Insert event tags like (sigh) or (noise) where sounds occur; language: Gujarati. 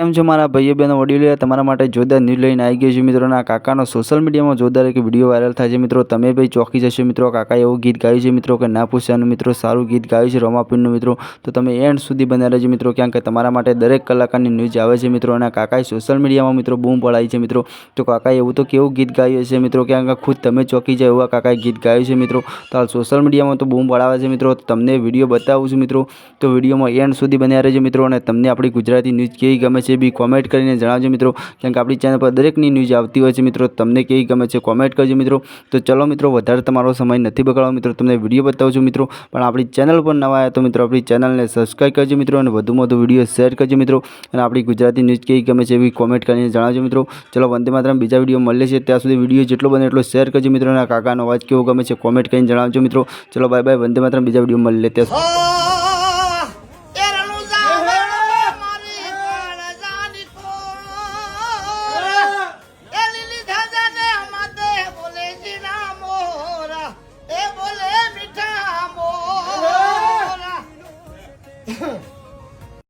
કેમ છો મારા ભાઈઓ બહેનો વડીલો તમારા માટે જોરદાર ન્યૂઝ લઈને આવી ગયો છે મિત્રોના કાકાનો સોશિયલ મીડિયામાં જોરદાર એક વીડિયો વાયરલ થાય છે મિત્રો. તમે ભાઈ ચોકી જશો મિત્રો. કાકાએ એવું ગીત ગાયું છે મિત્રો કે ના પૂછવાનું મિત્રો. સારું ગીત ગાયું છે રોમાપીરનું મિત્રો. તો તમે એન્ડ સુધી બન્યા રહેજો મિત્રો. કારણ કે તમારા માટે દરેક કલાકારની ન્યૂઝ આવે છે મિત્રો. અને કાકાએ સોશિયલ મીડિયામાં મિત્રો બૂમ પડાવી છે મિત્રો. તો કાકાએ એવું તો કેવું ગીત ગાયું છે મિત્રો? કારણ કે ખુદ તમે ચોકી જાય એવા કાકાએ ગીત ગાયું છે મિત્રો? તો હાલ સોશિયલ મીડિયામાં તો બૂમ પડાવે છે મિત્રો. તમને વીડિયો બતાવું છું મિત્રો. તો વિડીયોમાં એન્ડ સુધી બન્યા રહેજો મિત્રો. અને તમને આપણી ગુજરાતી ન્યૂઝ કેવી ગમે છે એ બી કોમેન્ટ કરીને જણાવજો મિત્રો. કારણ કે આપણી ચેનલ પર દરેકની ન્યૂઝ આવતી હોય છે મિત્રો. તમને કેવી ગમે છે કોમેન્ટ કરજો મિત્રો. તો ચલો મિત્રો, વધારે તમારો સમય નથી બગાડવો મિત્રો. તમને વીડિયો બતાવું છું મિત્રો. પણ આપણી ચેનલ પર નવા આવ્યા તો મિત્રો આપણી ચેનલને સબસ્ક્રાઈબ કરજો મિત્રો અને વધુમાં વધુ વીડિયો શેર કરજો મિત્રો. અને આપણી ગુજરાતી ન્યૂઝ કેવી ગમે છે એવી કોમેન્ટ કરીને જણાવજો મિત્રો. ચલો વંદે માત્ર બીજા વીડિયો મળે છે ત્યાં સુધી વીડિયો જેટલો બને એટલો શેર કરજો મિત્રો. અને આ કાકાનો અવાજ કેવો ગમે છે કોમેન્ટ કરીને જણાવજો મિત્રો. ચલો બાય બાય વંદે માતરમ, બીજા વીડિયો મળે ત્યાં Huh. (coughs)